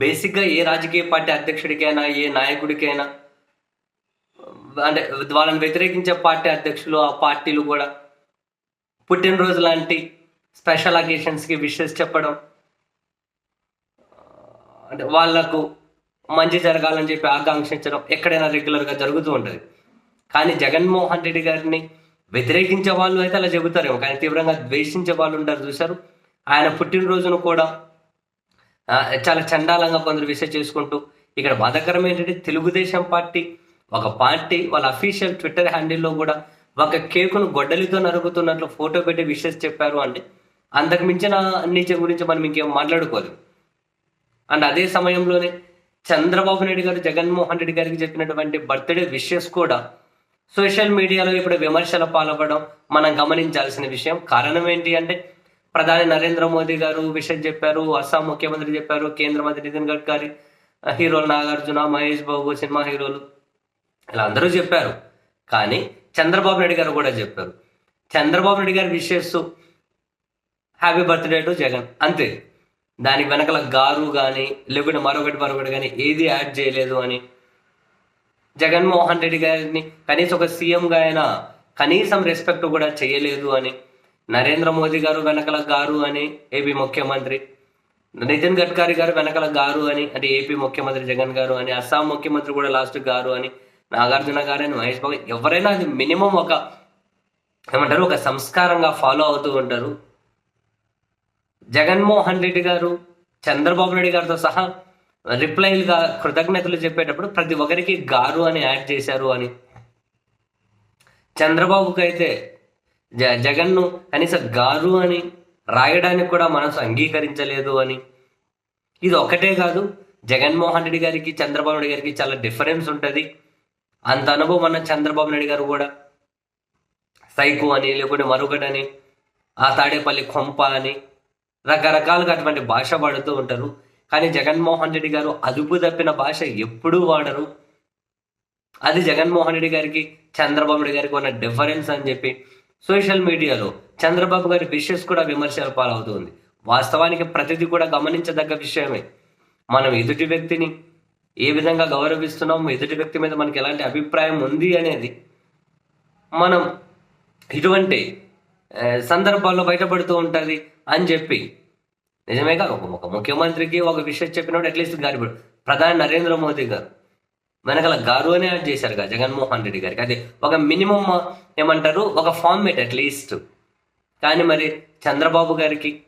బేసిక్గా ఏ రాజకీయ పార్టీ అధ్యక్షుడికైనా ఏ నాయకుడికైనా అంటే వాళ్ళని వ్యతిరేకించే పార్టీ అధ్యక్షులు ఆ పార్టీలు కూడా పుట్టినరోజు లాంటి స్పెషల్ అకేషన్స్కి విషెస్ చెప్పడం అంటే వాళ్ళకు మంచి జరగాలని చెప్పి ఆకాంక్షించడం ఎక్కడైనా రెగ్యులర్గా జరుగుతూ ఉంటుంది. కానీ జగన్మోహన్ రెడ్డి గారిని వ్యతిరేకించే వాళ్ళు అయితే అలా చెబుతారేమో. కానీ తీవ్రంగా ద్వేషించే వాళ్ళు ఉంటారు చూశారు. ఆయన పుట్టినరోజును కూడా చాలా చండాలంగా కొందరు విషయం చేసుకుంటూ ఇక్కడ బాధాకరం ఏంటంటే తెలుగుదేశం పార్టీ ఒక పార్టీ వాళ్ళ అఫీషియల్ ట్విట్టర్ హ్యాండిల్లో కూడా ఒక కేకును గొడ్డలితో నరుగుతున్నట్లు ఫోటో పెట్టి విషెస్ చెప్పారు అంటే అంతకు మించిన నీచ గురించి మనం ఇంకేం మాట్లాడుకోదు. అండ్ అదే సమయంలోనే చంద్రబాబు నాయుడు గారు జగన్మోహన్ రెడ్డి గారికి చెప్పినటువంటి బర్త్డే విషెస్ కూడా సోషల్ మీడియాలో ఇప్పుడు విమర్శల పాల్పడడం మనం గమనించాల్సిన విషయం. కారణం ఏంటి అంటే ప్రధాని నరేంద్ర మోదీ గారు విషయం చెప్పారు అస్సాం ముఖ్యమంత్రి చెప్పారు కేంద్ర మంత్రి నితిన్ గడ్కరీ హీరోలు నాగార్జున మహేష్ బాబు సినిమా హీరోలు ఇలా అందరూ చెప్పారు. కానీ చంద్రబాబు నాయుడు గారు కూడా చెప్పారు. చంద్రబాబు నాయుడు గారు wishes happy birthday to Jagan. అంతే. దానికి వెనకల గారు కానీ లేకుంటే మరొకటి మరొకటి కానీ ఏది యాడ్ చేయలేదు అని జగన్మోహన్ రెడ్డి గారిని కనీసం ఒక సీఎంగా అయినా కనీసం రెస్పెక్ట్ కూడా చేయలేదు అని నరేంద్ర మోదీ గారు వెనకల గారు అని ఏపీ ముఖ్యమంత్రి నితిన్ గడ్కరీ గారు వెనకల గారు అని అంటే ఏపీ ముఖ్యమంత్రి జగన్ గారు అని అస్సాం ముఖ్యమంత్రి కూడా లాస్ట్ గారు అని నాగార్జున గారు అని మహేష్ బాబు ఎవరైనా అది మినిమం ఒక ఏమంటారు ఒక సంస్కారంగా ఫాలో అవుతూ ఉంటారు. జగన్మోహన్ రెడ్డి గారు చంద్రబాబు నాయుడు గారితో సహా రిప్లైలుగా కృతజ్ఞతలు చెప్పేటప్పుడు ప్రతి ఒక్కరికి గారు అని యాడ్ చేశారు అని. చంద్రబాబుకి అయితే జ జగన్ను కనీసం గారు అని రాయడానికి కూడా మనసు అంగీకరించలేదు అని. ఇది ఒక్కటే కాదు జగన్మోహన్ రెడ్డి గారికి చంద్రబాబు నాయుడు గారికి చాలా డిఫరెన్స్ ఉంటుంది. అంత అనుభవం అన్న చంద్రబాబు నాయుడు గారు కూడా సైకు అని లేకుంటే మరొకటని ఆ తాడేపల్లి కొంప అని రకరకాలుగా అటువంటి భాష వాడుతూ ఉంటారు. కానీ జగన్మోహన్ రెడ్డి గారు అదుపు తప్పిన భాష ఎప్పుడూ వాడరు. అది జగన్మోహన్ రెడ్డి గారికి చంద్రబాబు నాయుడు గారికి ఉన్న డిఫరెన్స్ అని చెప్పి సోషల్ మీడియాలో చంద్రబాబు గారి విషెస్ కూడా విమర్శల పాలవుతుంది. వాస్తవానికి ప్రతిదీ కూడా గమనించదగ్గ విషయమే. మనం ఎదుటి వ్యక్తిని ఏ విధంగా గౌరవిస్తున్నాము ఎదుటి వ్యక్తి మీద మనకి ఎలాంటి అభిప్రాయం ఉంది అనేది మనం ఇటువంటి సందర్భాల్లో బయటపడుతూ ఉంటుంది అని చెప్పి నిజమే కాదు ఒక ఒక ముఖ్యమంత్రికి ఒక విషయం చెప్పినప్పుడు అట్లీస్ట్ గారి ప్రధాని నరేంద్ర మోదీ గారు. వెనకాల గారు అనే యాడ్ చేశారు కదా జగన్మోహన్ రెడ్డి గారికి. అది ఒక మినిమమ్ ఏమంటారు ఒక ఫార్మేట్ అట్లీస్ట్ కానీ మరి చంద్రబాబు గారికి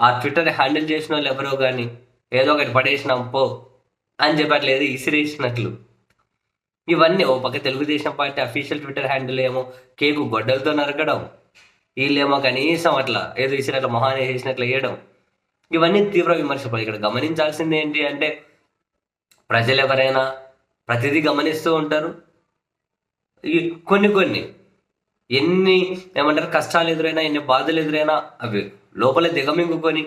ఆ ట్విట్టర్ హ్యాండిల్ చేసిన వాళ్ళు ఎవరో కానీ ఏదో ఒకటి పడేసినాం పో అని చెప్పట్లేదు ఇసిరేసినట్లు. ఇవన్నీ ఓ పక్క Telugu Desam party official Twitter handle ఏమో కేకు గొడ్డలతో నరకడం. వీళ్ళేమో కనీసం అట్లా ఏదో ఇసినట్లు మొహాన్ని వేసినట్లు వేయడం. ఇవన్నీ తీవ్ర విమర్శలు ఇక్కడ గమనించాల్సింది ఏంటి అంటే ప్రజలు ఎవరైనా ప్రతిదీ గమనిస్తూ ఉంటారు. ఈ కొన్ని కొన్ని ఎన్ని ఏమంటారు కష్టాలు ఎదురైనా ఎన్ని బాధలు ఎదురైనా అవి లోపల దిగమింగుకొని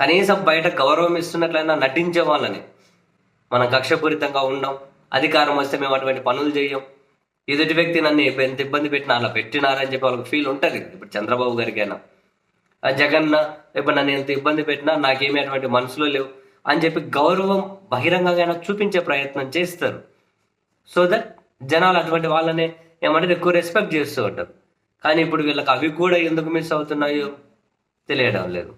కనీసం బయట గౌరవం ఇస్తున్నట్లయినా నటించే వాళ్ళని మనం కక్షపూరితంగా ఉండం అధికారం వస్తే మేము అటువంటి పనులు చేయం. ఎదుటి వ్యక్తి నన్ను ఎంత ఇబ్బంది పెట్టినా అలా పెట్టినారని చెప్పి వాళ్ళకి ఫీల్ ఉంటుంది. ఇప్పుడు చంద్రబాబు గారికైనా ఆ జగన్న ఇప్పుడు నన్ను ఎంత ఇబ్బంది పెట్టినా నాకేమీ అటువంటి మనసులో లేవు అని చెప్పి గౌరవం బహిరంగంగా చూపించే ప్రయత్నం చేస్తారు. సో దట్ జనాలు అటువంటి వాళ్ళనే ఏమంటారు ఎక్కువ రెస్పెక్ట్ చేస్తూ ఉంటారు. కానీ ఇప్పుడు వీళ్ళకి అవి కూడా ఎందుకు మిస్ అవుతున్నాయో తెలియడం లేదు.